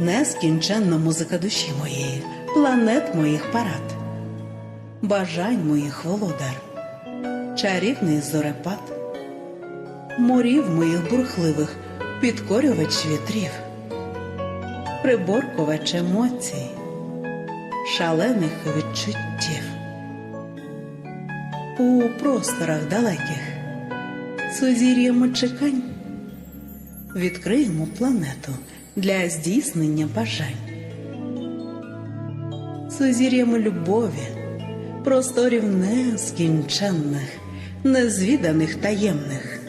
Нескінченна музика душі моєї, планет моїх парад, бажань моїх володар, чарівний зорепад, морів моїх бурхливих, підкорювач вітрів, приборкувач емоцій, шалених відчуттів. У просторах далеких сузір'ями чекань відкриємо планету для здійснення бажань. Сузір'ями любові, просторів нескінченних, незвіданих таємних.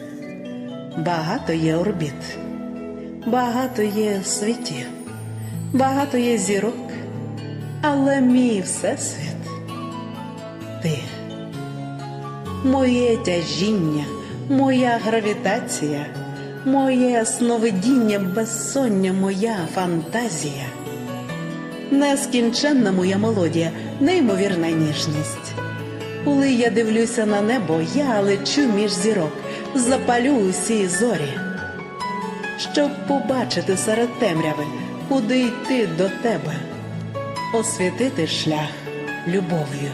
Багато є орбіт, багато є світів, багато є зірок, але мій всесвіт ти. Моє тяжіння, моя гравітація, моє сновидіння, безсоння, моя фантазія, нескінченна моя мелодія, неймовірна ніжність. Коли я дивлюся на небо, я лечу між зірок, запалю усі зорі, щоб побачити серед темряви, куди йти до тебе, освітити шлях любов'ю.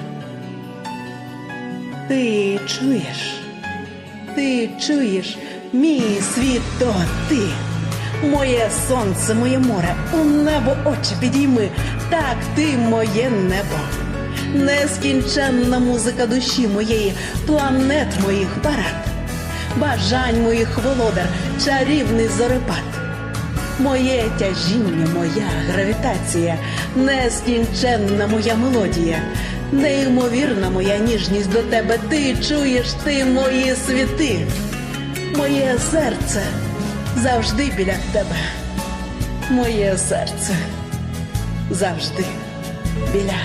Ти чуєш, ти чуєш, мій світ то ти, моє сонце, моє море, у небо очі підійми, так ти моє небо, нескінченна музика душі моєї, планет моїх парад, бажань моїх володар, чарівний зорепад. Моє тяжіння, моя гравітація, нескінченна моя мелодія, неймовірна моя ніжність до тебе. Ти чуєш ти мої світи, моє серце завжди біля тебе, моє серце завжди біля